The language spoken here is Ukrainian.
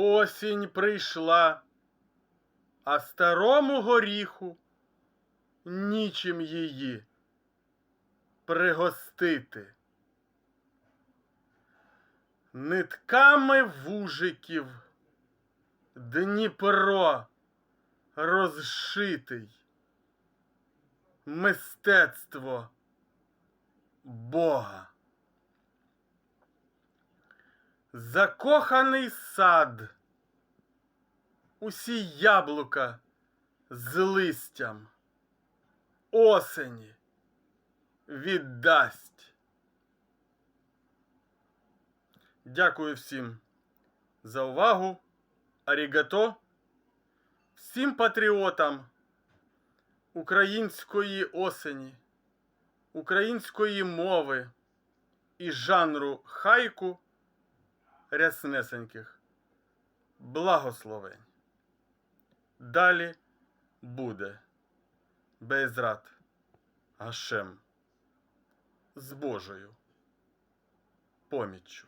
Осінь прийшла, а старому горіху нічим її пригостити. Нитками вужиків Дніпро розшитий. Мистецтво Бога. Закоханий сад, усі яблука з листям осені віддасть. Дякую всім за увагу. Арігато. Всім патріотам української осені, української мови і жанру хайку ряснесеньких. Благословень. Далі буде Бейзрат Гашем з Божою поміччю.